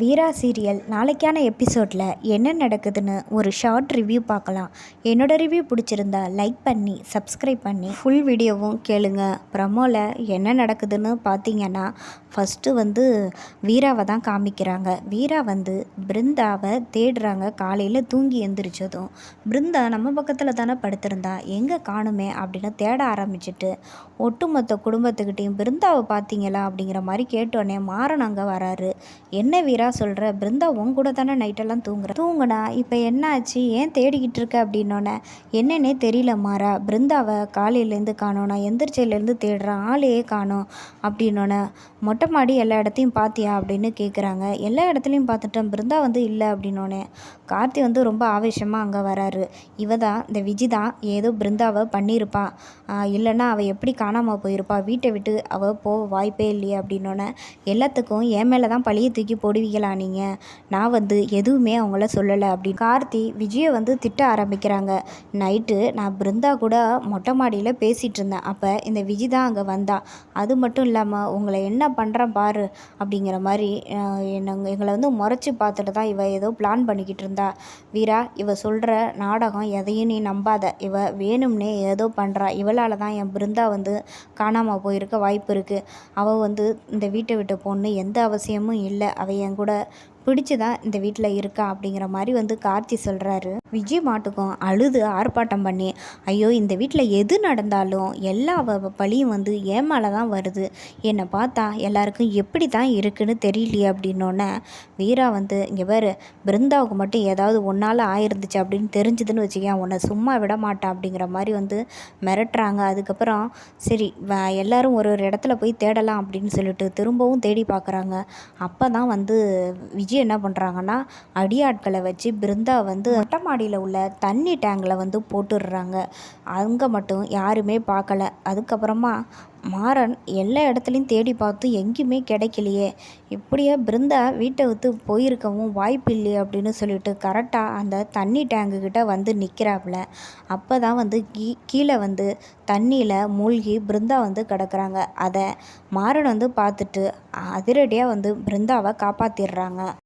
வீரா serial நாளைக்கான எபிசோடில் என்ன நடக்குதுன்னு ஒரு ஷார்ட் ரிவ்யூ பார்க்கலாம். என்னோடய ரிவ்யூ பிடிச்சிருந்தா லைக் பண்ணி சப்ஸ்கிரைப் பண்ணி ஃபுல் வீடியோவும் கேளுங்க. ப்ரமோவில் என்ன நடக்குதுன்னு பார்த்தீங்கன்னா ஃபஸ்ட்டு வந்து வீராவை தான் காமிக்கிறாங்க. வீரா வந்து பிருந்தாவை தேடுறாங்க காலையில் தூங்கி எந்திரிச்சதும். பிருந்தா நம்ம பக்கத்தில் தானே படுத்திருந்தா எங்கே காணுமே அப்படின்னு தேட ஆரம்பிச்சிட்டு ஒட்டுமொத்த குடும்பத்துக்கிட்டேயும் பிருந்தாவை பார்த்தீங்களா? அப்படிங்கிற மாதிரி கேட்டோடனே மாறன் அங்கே வராரு. என்ன வீரா சொல்கிற பிருந்தா உன் கூட தானே நைட்டெல்லாம் தூங்குற? தூங்குனா இப்போ என்ன ஆச்சு? ஏன் தேடிக்கிட்டு இருக்க? அப்படின்னோன்னே என்னன்னே தெரியல மாறா. பிருந்தாவை காலையிலேருந்து காணோம். நான் எந்திரிச்சையிலேருந்து தேடுறேன். ஆளையே காணோம். அப்படின்னோன்னே மொட்டை மாடி எல்லா இடத்தையும் பார்த்தியா அப்படின்னு கேட்குறாங்க எல்லா இடத்துலையும் பார்த்துட்டேன் பிருந்தா வந்து இல்லை. அப்படின்னோடனே கார்த்தி வந்து ரொம்ப ஆவேசமாக அங்கே வராரு. இவ தான் இந்த விஜி தான் ஏதோ பிருந்தாவை பண்ணியிருப்பா இல்லைன்னா அவள் எப்படி காணாமல் போயிருப்பா? வீட்டை விட்டு அவள் போக வாய்ப்பே இல்லையே. அப்படின்னோடனே எல்லாத்துக்கும் என் மேலே தான் பழியை தூக்கி போடுவீங்க. செய்யலாம் நீங்கள் நான் வந்து எதுவுமே அவங்கள சொல்லலை அப்படி கார்த்தி விஜயை வந்து திட்ட ஆரம்பிக்கிறாங்க. நைட்டு நான் பிருந்தா கூட மொட்டை மாடியில் பேசிகிட்டு இருந்தேன். அப்போ இந்த விஜி தான் அங்கே வந்தா. அது மட்டும் இல்லாமல் உங்களை என்ன பண்ணுறேன் பாரு அப்படிங்கிற மாதிரி என்ன எங்களை வந்து முறைச்சி பார்த்துட்டு தான் இவ ஏதோ பிளான் பண்ணிக்கிட்டு இருந்தா. வீரா இவ சொல்கிற நாடகம் எதையும் நீ நம்பாத. இவ வேணும்னே ஏதோ பண்ணுறா இவளால் தான் என் பிருந்தா வந்து காணாமல் போயிருக்க வாய்ப்பு இருக்குது அவள் வந்து இந்த வீட்டை விட்டு போகணுன்னு எந்த அவசியமும் இல்லை. அவள் என் கூட பிடிச்சி தான் இந்த வீட்டில் இருக்கா அப்படிங்கிற மாதிரி வந்து கார்த்தி சொல்கிறாரு விஜய் மாட்டுக்கும் அழுது ஆர்ப்பாட்டம் பண்ணி ஐயோ இந்த வீட்டில் எது நடந்தாலும் எல்லா பழியும் வந்து என் மேலே தான் வருது. என்னை பார்த்தா எல்லாருக்கும் எப்படி தான் இருக்குன்னு தெரியலையே அப்படின்னோடனே வீரா வந்து இங்கே பேர் பிருந்தாவுக்கு மட்டும் ஏதாவது ஒன்றால் ஆயிருந்துச்சு அப்படின்னு தெரிஞ்சுதுன்னு வச்சுக்கேன் உன்னை சும்மா விட மாட்டா அப்படிங்கிற மாதிரி வந்து மிரட்டுறாங்க. அதுக்கப்புறம் சரி எல்லாரும் ஒரு ஒரு இடத்துல போய் தேடலாம் அப்படின்னு சொல்லிட்டு திரும்பவும் தேடி பார்க்குறாங்க அப்போ தான் வந்து விஜய் என்ன பண்ணுறாங்கன்னா அடியாட்களை வச்சு பிருந்தா வந்து மொட்டை மாடியில் உள்ள தண்ணி டேங்கில் வந்து போட்டுடுறாங்க. அங்கே மட்டும் யாருமே பார்க்கல. அதுக்கப்புறமா மாறன் எல்லா இடத்துலையும் தேடி பார்த்து எங்கேயுமே கிடைக்கலையே. இப்படியே பிருந்தா வீட்டை விட்டு போயிருக்கவும் வாய்ப்பு இல்லையே அப்படின்னு சொல்லிட்டு கரெக்டாக அந்த தண்ணி டேங்குக்கிட்ட வந்து நிற்கிறாப்புல அப்போ தான் வந்து கீ கீழே வந்து தண்ணியில் மூழ்கி பிருந்தா வந்து கிடக்குறாங்க. அதை மாறன் வந்து பார்த்துட்டு அதிரடியாக வந்து பிருந்தாவை காப்பாற்றிடுறாங்க